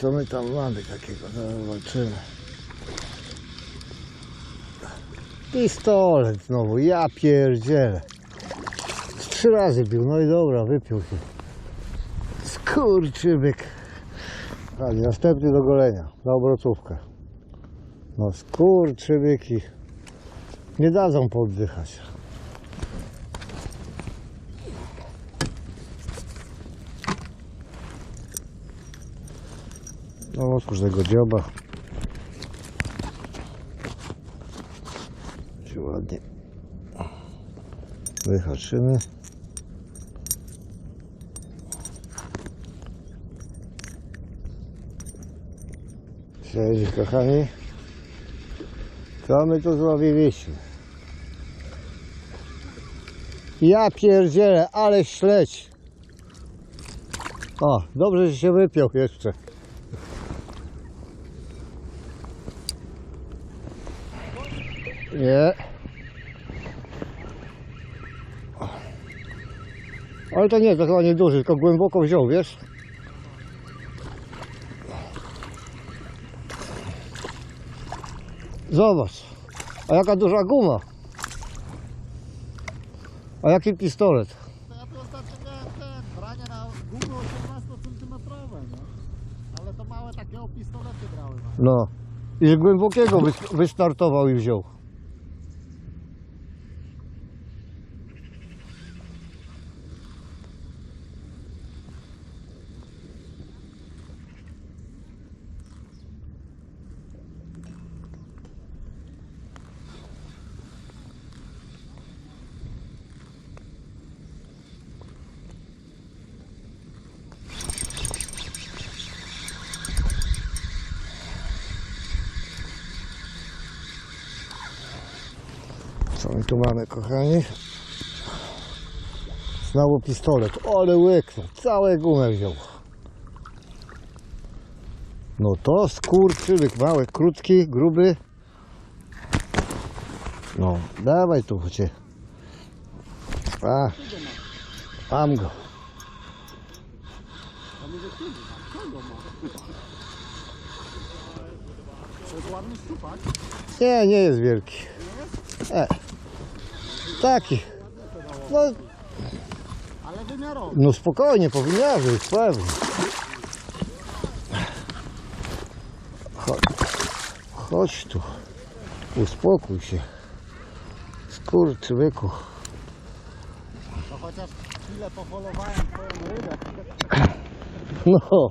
Co my tam mamy takiego? Zaraz Zobaczymy. Pistolet znowu, ja pierdzielę. Trzy razy bił, no i dobra, wypił się. Skurczybyk. Nie, następny do golenia, na obrotówkę. No skurczybyki. Nie dadzą poddychać. No otwórz tego dzioba. Się ładnie wyhaczymy. Cześć kochani. Co my tu złowiliśmy? Ja pierdzielę, ale śledź. O, dobrze, że się wypiął jeszcze. Nie. Ale to nie, to chyba nie duży, tylko głęboko wziął, wiesz? Zobacz. A jaka duża guma. A jaki pistolet. To ja tu ostatnio miałem ten, branie na gumy 18 cm, nie? Ale to małe takie o pistolety brały. No. No. I z głębokiego wys- wystartował i wziął. Co my tu mamy, kochani? Znowu pistolet, ale łyknął, całe gumę wziął. No to skurczybyk, mały, krótki, gruby. No, dawaj tu, chodźcie. A, mam go. Nie, nie jest wielki. E, taki. No, Ale wymiarowy. no spokojnie, po wymiarze, już pewnie. Chodź, chodź tu. Uspokój się. Skurczybyku. No chociaż chwilę poholowałem twoją rybę. No,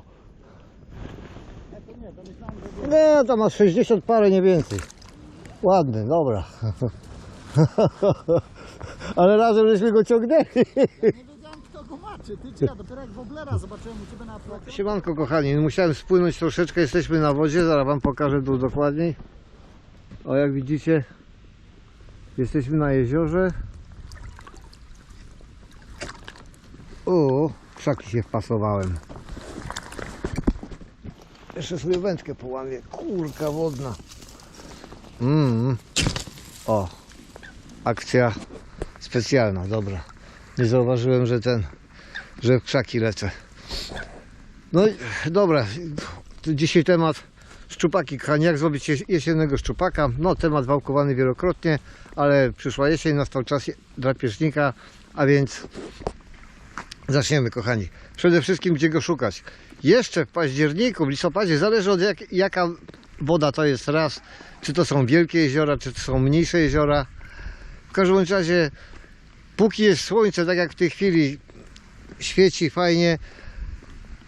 Nie, to nie, to myślałem, że nie, to ma 60 parę, nie więcej. Ładny, dobra. Ale razem żeśmy go ciągnęli. nie wiedziałem kto go ma, czy ty czy ja. Dopiero jak woblera zobaczyłem u ciebie na. Siemanko kochani, musiałem spłynąć troszeczkę, jesteśmy na wodzie, zaraz wam pokażę tu dokładniej. O jak widzicie, jesteśmy na jeziorze. O, krzaki się wpasowałem. Jeszcze sobie wędkę połamię, kurka wodna. Mm. O, akcja specjalna, dobra. Nie zauważyłem, że ten, że krzaki lecę. No i dobra, dzisiaj temat szczupaki, kochani, jak zrobić jes- jesiennego szczupaka. No temat wałkowany wielokrotnie, ale przyszła jesień, nastał czas drapieżnika, a więc zaczniemy kochani. Przede wszystkim gdzie go szukać. Jeszcze w październiku, w listopadzie, zależy od jak, jaka woda to jest raz, czy to są wielkie jeziora, czy to są mniejsze jeziora. W każdym razie, póki jest słońce, tak jak w tej chwili świeci fajnie,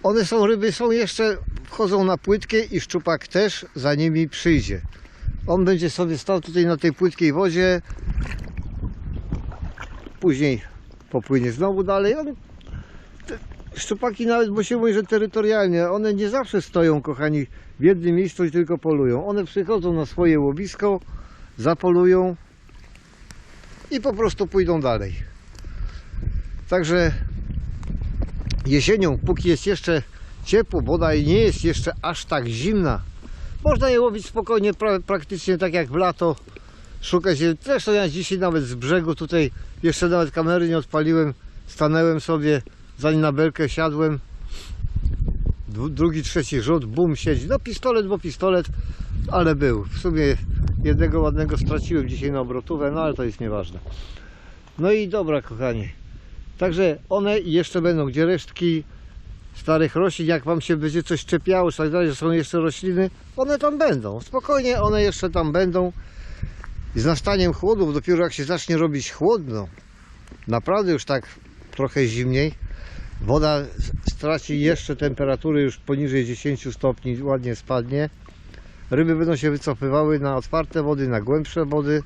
one są, ryby są jeszcze, wchodzą na płytkie i szczupak też za nimi przyjdzie. On będzie sobie stał tutaj na tej płytkiej wodzie, później popłynie znowu dalej. On, te szczupaki nawet, bo się mówi, że terytorialnie, one nie zawsze stoją, kochani, w jednym miejscu i tylko polują. One przychodzą na swoje łowisko, zapolują i po prostu pójdą dalej. Także jesienią, póki jest jeszcze ciepło, woda nie jest jeszcze aż tak zimna, można je łowić spokojnie, pra, praktycznie tak jak w lato. Szukać je. Zresztą ja dzisiaj nawet z brzegu tutaj jeszcze nawet kamery nie odpaliłem. Stanęłem sobie, zanim na belkę siadłem. drugi, trzeci rzut, bum, siedzi. No pistolet, bo pistolet, ale był. W sumie jednego ładnego straciłem dzisiaj na obrotówę, no ale to jest nieważne. No i dobra, kochani. Także one jeszcze będą, gdzie resztki starych roślin, jak wam się będzie coś czepiało, tak dalej, że są jeszcze rośliny, one tam będą. Spokojnie, one jeszcze tam będą. I z nastaniem chłodów, dopiero jak się zacznie robić chłodno, naprawdę już tak trochę zimniej, woda straci jeszcze temperatury już poniżej 10 stopni, ładnie spadnie. Ryby będą się wycofywały na otwarte wody, na głębsze wody.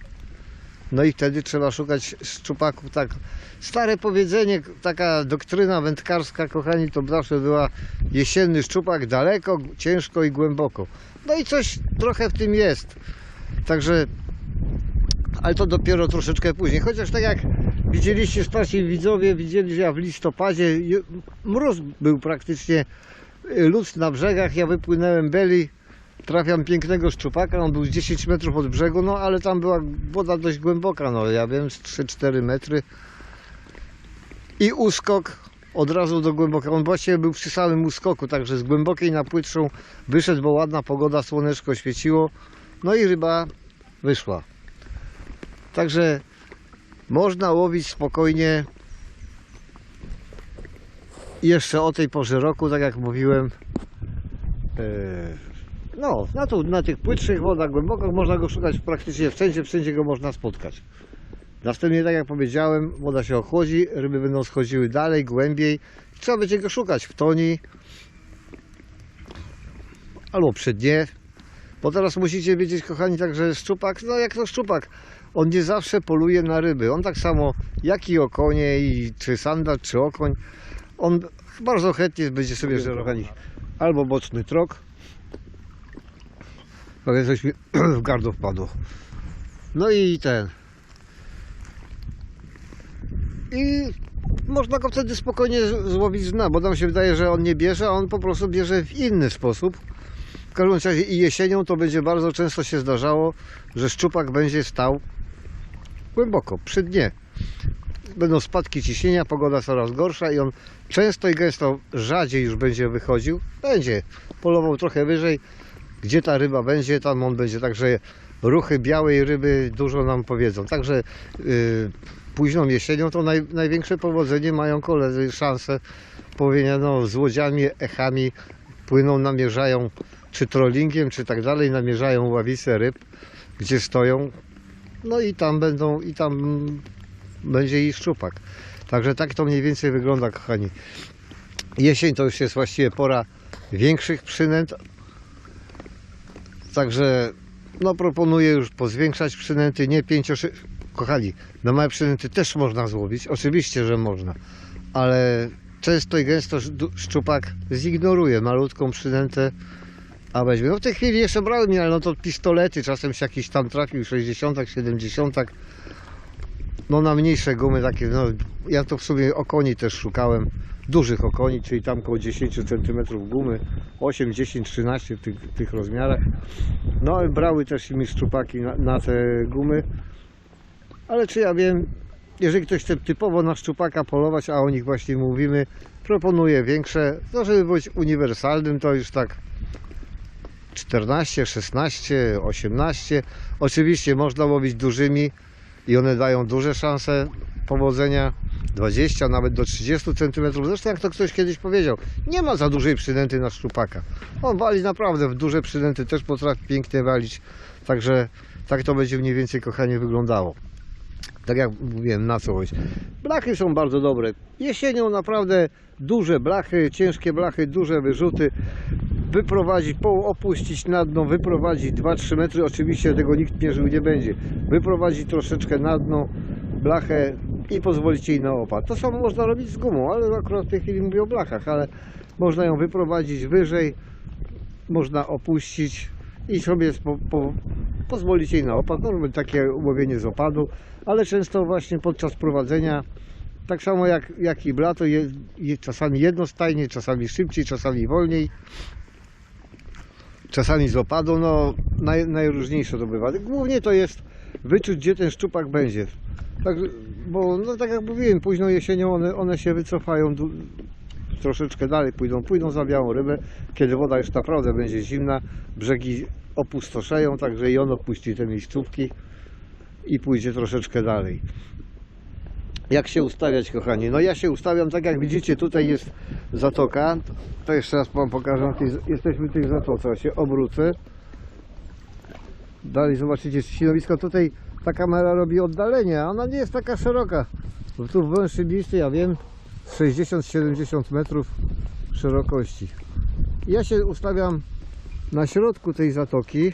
No i wtedy trzeba szukać szczupaków. Tak, stare powiedzenie, taka doktryna wędkarska, kochani, to zawsze była jesienny szczupak daleko, ciężko i głęboko. No i coś trochę w tym jest. Także, ale to dopiero troszeczkę później. Chociaż tak jak widzieliście starsi widzowie, widzieli, że ja w listopadzie, mróz był praktycznie, y, lód na brzegach, ja wypłynąłem beli, trafiam pięknego szczupaka, on był z 10 metrów od brzegu, no ale tam była woda dość głęboka, no ja wiem, z 3-4 metry. I uskok od razu do głęboka. On właściwie był przy samym uskoku, także z głębokiej na płytszą wyszedł, bo ładna pogoda, słoneczko świeciło. No i ryba wyszła. Także można łowić spokojnie jeszcze o tej porze roku, tak jak mówiłem. Yy, no, na, tu, na tych płytszych wodach głębokich można go szukać praktycznie wszędzie, wszędzie go można spotkać. Następnie, tak jak powiedziałem, woda się ochłodzi, ryby będą schodziły dalej, głębiej. Trzeba będzie go szukać w toni albo przy dnie. Bo teraz musicie wiedzieć, kochani, także szczupak, no jak to szczupak, on nie zawsze poluje na ryby. On tak samo jak i okonie, i czy sandal, czy okoń, on bardzo chętnie będzie sobie żerować albo boczny trok. Ale coś mi w gardło wpadło. No i ten. I można go wtedy spokojnie złowić z dna, bo nam się wydaje, że on nie bierze, a on po prostu bierze w inny sposób. W każdym razie i jesienią to będzie bardzo często się zdarzało, że szczupak będzie stał głęboko, przy dnie. Będą spadki ciśnienia, pogoda coraz gorsza i on często i gęsto rzadziej już będzie wychodził. Będzie polował trochę wyżej. Gdzie ta ryba będzie, tam on będzie. Także ruchy białej ryby dużo nam powiedzą. Także yy, późną jesienią to naj, największe powodzenie mają koledzy, szanse połowienia no, z łodziami, echami. Płyną, namierzają czy trollingiem, czy tak dalej, namierzają ławice ryb, gdzie stoją. No i tam będą, i tam będzie i szczupak. Także tak to mniej więcej wygląda, kochani. Jesień to już jest właściwie pora większych przynęt. Także no proponuję już pozwiększać przynęty, nie 5 Kochani, na małe przynęty też można złowić, oczywiście, że można, ale często i gęsto szcz- szczupak zignoruje malutką przynętę, a weźmie. No w tej chwili jeszcze brałem, ale no to pistolety, czasem się jakiś tam trafił, 60, 70, no na mniejsze gumy takie, no ja to w sumie okoni też szukałem, dużych okoni, czyli tam około 10 cm gumy, 8, 10, 13 w tych, tych rozmiarach. No brały też mi szczupaki na, na te gumy, ale czy ja wiem, jeżeli ktoś chce typowo na szczupaka polować, a o nich właśnie mówimy, proponuję większe, no żeby być uniwersalnym, to już tak 14, 16, 18. Oczywiście można łowić dużymi i one dają duże szanse powodzenia. 20, nawet do 30 cm. Zresztą jak to ktoś kiedyś powiedział, nie ma za dużej przynęty na szczupaka. On wali naprawdę w duże przynęty, też potrafi pięknie walić. Także tak to będzie mniej więcej, kochanie, wyglądało. Tak jak mówiłem, na co łowić. Blachy są bardzo dobre. Jesienią naprawdę duże blachy, ciężkie blachy, duże wyrzuty wyprowadzić, opuścić na dno, wyprowadzić 2-3 metry, oczywiście tego nikt mierzył nie będzie, wyprowadzić troszeczkę na dno blachę i pozwolić jej na opad. To samo można robić z gumą, ale akurat w tej chwili mówię o blachach, ale można ją wyprowadzić wyżej, można opuścić i sobie po, po, pozwolić jej na opad. Może być takie łowienie z opadu, ale często właśnie podczas prowadzenia tak samo jak, jak i blato, je, je, czasami jednostajnie, czasami szybciej, czasami wolniej czasami z opadu, no naj, najróżniejsze to bywa. Głównie to jest wyczuć, gdzie ten szczupak będzie. Tak, bo no, tak jak mówiłem, późną jesienią one, one się wycofają troszeczkę dalej pójdą, pójdą za białą rybę, kiedy woda już naprawdę będzie zimna, brzegi opustoszeją, także i on opuści te miejscówki i pójdzie troszeczkę dalej. Jak się ustawiać, kochani? No ja się ustawiam tak, jak widzicie, tutaj jest zatoka. To jeszcze raz Wam pokażę. Jesteśmy w tej zatoce. Ja się obrócę. Dalej zobaczycie ścinowisko. Tutaj ta kamera robi oddalenie, a ona nie jest taka szeroka. Bo tu węższy listy, ja wiem, z 60-70 metrów szerokości. Ja się ustawiam na środku tej zatoki.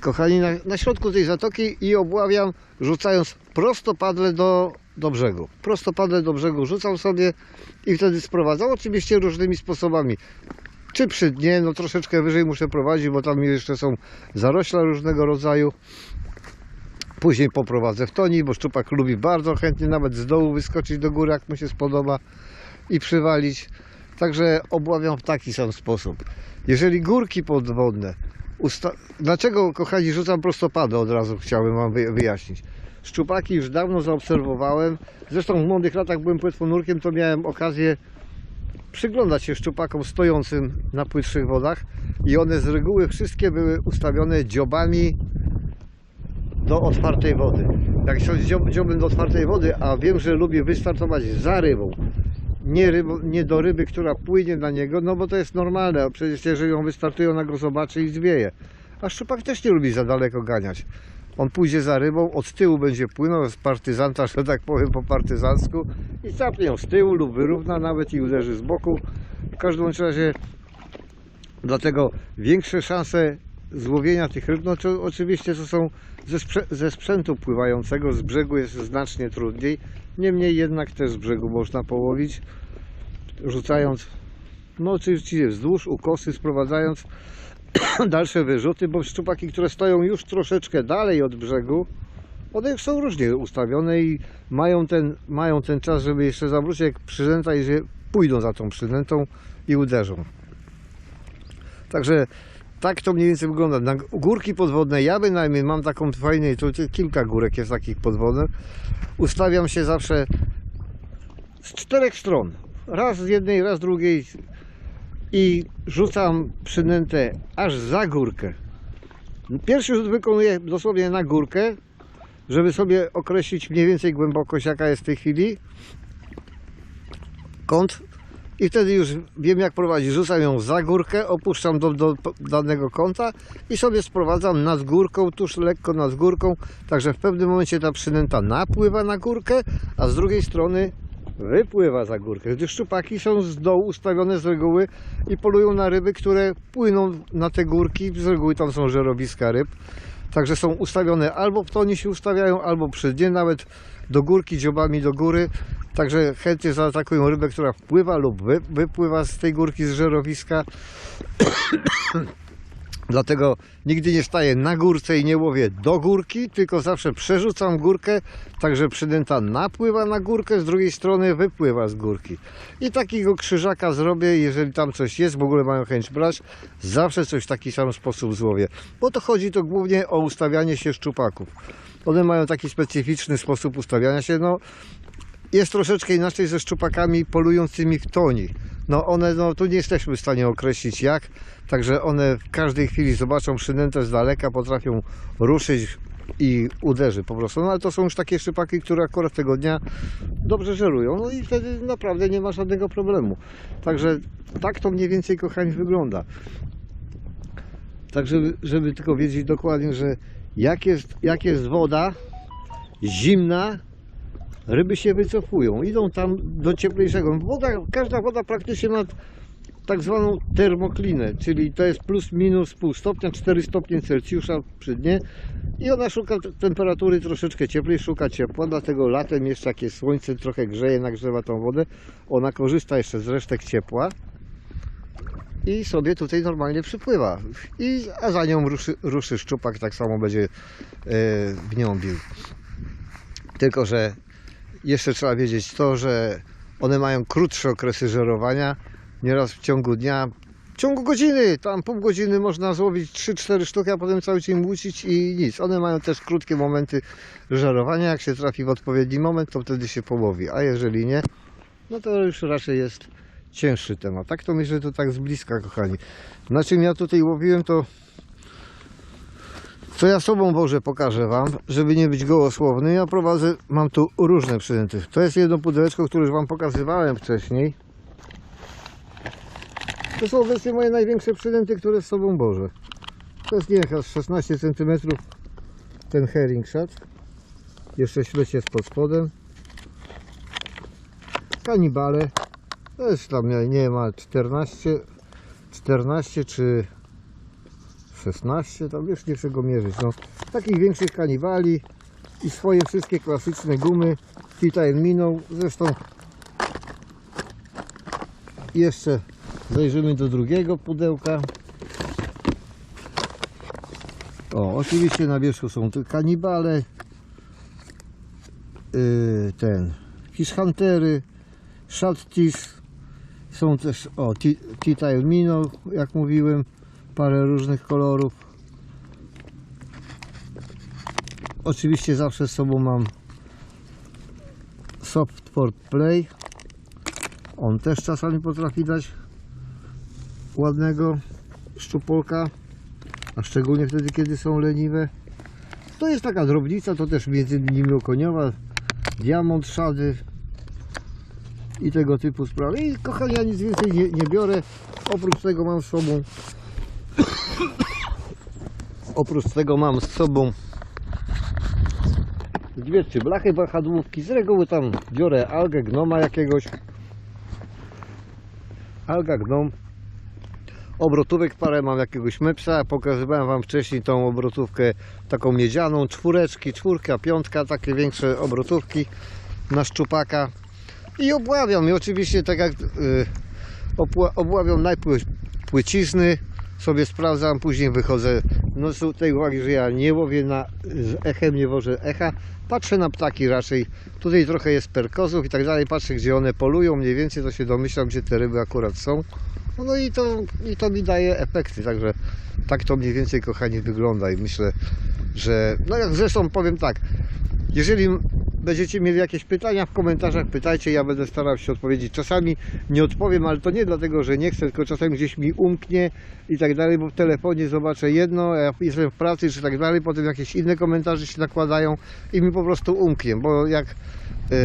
Kochani, na, na środku tej zatoki i obławiam, rzucając prostopadle do, do brzegu. Prostopadle do brzegu rzucam sobie i wtedy sprowadzam. Oczywiście różnymi sposobami. Czy przy dnie, no troszeczkę wyżej muszę prowadzić, bo tam jeszcze są zarośla różnego rodzaju. Później poprowadzę w toni, bo szczupak lubi bardzo chętnie nawet z dołu wyskoczyć do góry, jak mu się spodoba i przywalić. Także obławiam w taki sam sposób. Jeżeli górki podwodne, usta- dlaczego kochani rzucam prostopadę od razu chciałbym Wam wy- wyjaśnić. Szczupaki już dawno zaobserwowałem, zresztą w młodych latach byłem płetwonurkiem, to miałem okazję przyglądać się szczupakom stojącym na płytszych wodach i one z reguły wszystkie były ustawione dziobami do otwartej wody. Jak są dziob, dziobem do otwartej wody, a wiem, że lubi wystartować za rybą, nie, rybo, nie do ryby, która płynie na niego, no bo to jest normalne, przecież jeżeli on wystartuje, ona go zobaczy i zwieje. A szczupak też nie lubi za daleko ganiać. On pójdzie za rybą, od tyłu będzie płynął z partyzanta, że tak powiem po partyzancku i zapnie ją z tyłu lub wyrówna nawet i uderzy z boku. W każdym razie dlatego większe szanse złowienia tych ryb, no to oczywiście to są ze, sprze- ze sprzętu pływającego, z brzegu jest znacznie trudniej. Niemniej jednak też z brzegu można połowić, rzucając, no oczywiście wzdłuż, ukosy, sprowadzając dalsze wyrzuty, bo szczupaki, które stoją już troszeczkę dalej od brzegu, one są różnie ustawione i mają ten, mają ten czas, żeby jeszcze zawrócić jak przynęta i że pójdą za tą przynętą i uderzą. Także tak to mniej więcej wygląda. Na górki podwodne, ja bynajmniej mam taką fajną, to kilka górek jest takich podwodnych. Ustawiam się zawsze z czterech stron. Raz z jednej, raz z drugiej i rzucam przynętę aż za górkę. Pierwszy rzut wykonuję dosłownie na górkę, żeby sobie określić mniej więcej głębokość jaka jest w tej chwili. Kąt i wtedy już wiem jak prowadzić. Rzucam ją za górkę, opuszczam do, do danego kąta i sobie sprowadzam nad górką, tuż lekko nad górką. Także w pewnym momencie ta przynęta napływa na górkę, a z drugiej strony wypływa za górkę. Gdyż szczupaki są z dołu ustawione z reguły i polują na ryby, które płyną na te górki. Z reguły tam są żerowiska ryb. Także są ustawione albo w tonie się ustawiają, albo przy dnie, nawet do górki, dziobami do góry. Także chętnie zaatakują rybę, która wpływa lub wy, wypływa z tej górki, z żerowiska. Dlatego nigdy nie staję na górce i nie łowię do górki, tylko zawsze przerzucam górkę, także przynęta napływa na górkę, z drugiej strony wypływa z górki. I takiego krzyżaka zrobię, jeżeli tam coś jest, w ogóle mają chęć brać, zawsze coś w taki sam sposób złowię. Bo to chodzi to głównie o ustawianie się szczupaków. One mają taki specyficzny sposób ustawiania się, no jest troszeczkę inaczej ze szczupakami polującymi w toni. No one, no tu nie jesteśmy w stanie określić jak, także one w każdej chwili zobaczą przynętę z daleka, potrafią ruszyć i uderzy po prostu. No ale to są już takie szczupaki, które akurat tego dnia dobrze żerują, no i wtedy naprawdę nie ma żadnego problemu. Także tak to mniej więcej, kochani, wygląda. Tak, żeby, żeby tylko wiedzieć dokładnie, że jak jest, jak jest woda zimna, ryby się wycofują, idą tam do cieplejszego. Woda, każda woda praktycznie ma tak zwaną termoklinę, czyli to jest plus minus pół stopnia, 4 stopnie Celsjusza przy dnie i ona szuka temperatury troszeczkę cieplej, szuka ciepła, dlatego latem jeszcze jest słońce, trochę grzeje, nagrzewa tą wodę, ona korzysta jeszcze z resztek ciepła i sobie tutaj normalnie przypływa. I, a za nią ruszy, ruszy szczupak, tak samo będzie e, w nią bił. Tylko, że jeszcze trzeba wiedzieć to, że one mają krótsze okresy żerowania. Nieraz w ciągu dnia, w ciągu godziny, tam pół godziny można złowić 3-4 sztuki, a potem cały dzień łucić i nic. One mają też krótkie momenty żerowania. Jak się trafi w odpowiedni moment, to wtedy się połowi. A jeżeli nie, no to już raczej jest cięższy temat. Tak to myślę, to tak z bliska, kochani. Na czym ja tutaj łowiłem, to co ja sobą Boże pokażę Wam, żeby nie być gołosłowny. Ja prowadzę, mam tu różne przynęty. To jest jedno pudełeczko, które już Wam pokazywałem wcześniej. To są obecnie moje największe przynęty, które z sobą Boże. To jest nie wiem, 16 cm ten herring shot. Jeszcze śledź jest pod spodem. Kanibale. To jest tam, nie nie ma 14, 14 czy 16, tam już nie czego mierzyć. No, takich większych kanibali i swoje wszystkie klasyczne gumy. Titail minął. Zresztą jeszcze zajrzymy do drugiego pudełka. O, oczywiście na wierzchu są te kanibale, yy, ten, Fish Huntery, Shottis, są też, o, Ti- Titail Minnow, jak mówiłem, parę różnych kolorów. Oczywiście zawsze z sobą mam Softport Play. On też czasami potrafi dać ładnego szczupolka, a szczególnie wtedy, kiedy są leniwe. To jest taka drobnica, to też między innymi okoniowa, diamont szady i tego typu sprawy. I kochani, ja nic więcej nie, nie biorę. Oprócz tego mam z sobą oprócz tego mam z sobą dwie trzy blachy wahadłówki. Z reguły tam biorę algę, gnoma jakiegoś. Alga, gnom. Obrotówek parę mam jakiegoś mepsa. Pokazywałem Wam wcześniej tą obrotówkę taką miedzianą. Czwóreczki, czwórka, piątka, takie większe obrotówki na szczupaka. I obławiam. I oczywiście tak jak yy, obławiam najpierw płycizny, sobie sprawdzam, później wychodzę. No z tej uwagi, że ja nie łowię na, z echem, nie wożę echa. Patrzę na ptaki raczej. Tutaj trochę jest perkozów i tak dalej. Patrzę, gdzie one polują. Mniej więcej to się domyślam, gdzie te ryby akurat są. No i to, i to mi daje efekty. Także tak to mniej więcej, kochani, wygląda. I myślę, że... No jak zresztą powiem tak. Jeżeli będziecie mieli jakieś pytania w komentarzach, pytajcie, ja będę starał się odpowiedzieć. Czasami nie odpowiem, ale to nie dlatego, że nie chcę, tylko czasami gdzieś mi umknie i tak dalej, bo w telefonie zobaczę jedno, ja jestem w pracy czy tak dalej, potem jakieś inne komentarze się nakładają i mi po prostu umknie, bo jak yy,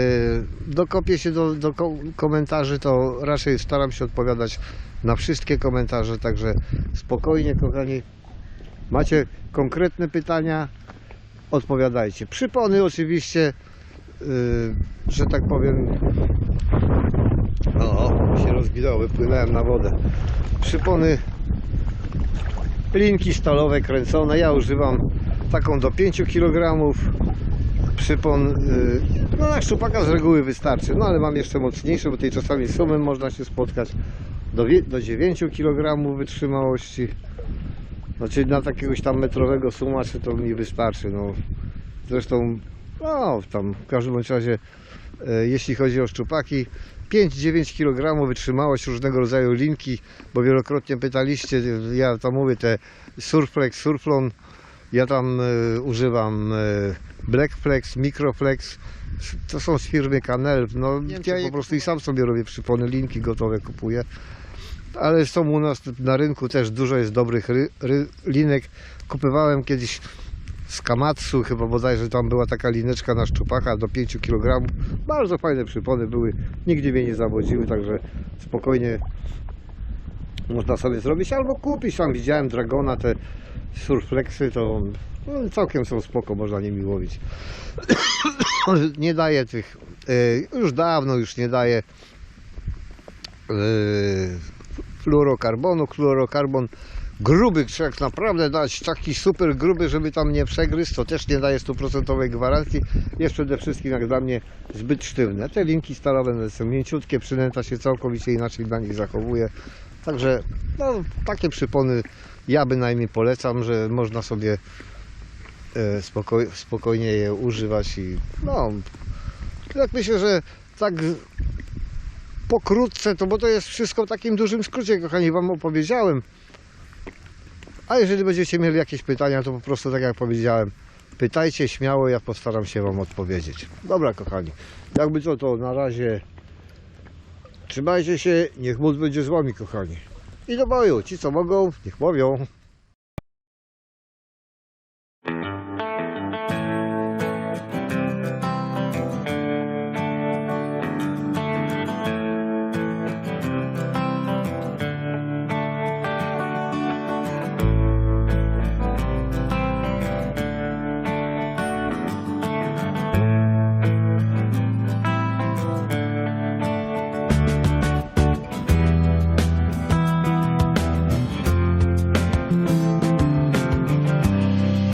dokopię się do, do ko- komentarzy, to raczej staram się odpowiadać na wszystkie komentarze, także spokojnie kochani, macie konkretne pytania, odpowiadajcie. Przypony oczywiście, że tak powiem, o, się rozbidało, wypłynąłem na wodę. Przypony, linki stalowe kręcone, ja używam taką do 5 kg. Przypon, yy, no na szczupaka z reguły wystarczy, no ale mam jeszcze mocniejsze, bo tej czasami sumem można się spotkać do, do 9 kg wytrzymałości. Znaczy na takiegoś tam metrowego suma, czy to mi wystarczy. No. Zresztą, no tam w każdym bądź razie, e, jeśli chodzi o szczupaki, 5-9 kg wytrzymałość różnego rodzaju linki, bo wielokrotnie pytaliście, ja tam mówię te Surflex, Surflon, ja tam e, używam e, Blackflex, Microflex, to są z firmy Canel, no ja po prostu i sam sobie robię przypony, linki gotowe kupuję ale są u nas na rynku też dużo jest dobrych ry, ry, linek. Kupywałem kiedyś z Kamatsu, chyba bodajże tam była taka lineczka na szczupaka do 5 kg. Bardzo fajne przypony były, nigdy mnie nie zawodziły, także spokojnie można sobie zrobić albo kupić. Tam widziałem Dragona, te Surflexy, to no, całkiem są spoko, można nimi łowić. nie daje tych, e, już dawno już nie daje e, fluorokarbonu. Fluorokarbon gruby, trzeba naprawdę dać taki super gruby, żeby tam nie przegryzł, to też nie daje stuprocentowej gwarancji. Jest przede wszystkim jak dla mnie zbyt sztywne. Te linki stalowe są mięciutkie, przynęta się całkowicie inaczej dla nich zachowuje. Także no, takie przypony ja bynajmniej polecam, że można sobie e, spokoj, spokojnie je używać i no, tak myślę, że tak pokrótce, to bo to jest wszystko w takim dużym skrócie, kochani, Wam opowiedziałem. A jeżeli będziecie mieli jakieś pytania, to po prostu tak jak powiedziałem, pytajcie śmiało, ja postaram się Wam odpowiedzieć. Dobra, kochani, jakby co, to na razie Trzymajcie się, niech mózg będzie z wami, kochani. I do boju, ci co mogą, niech mówią.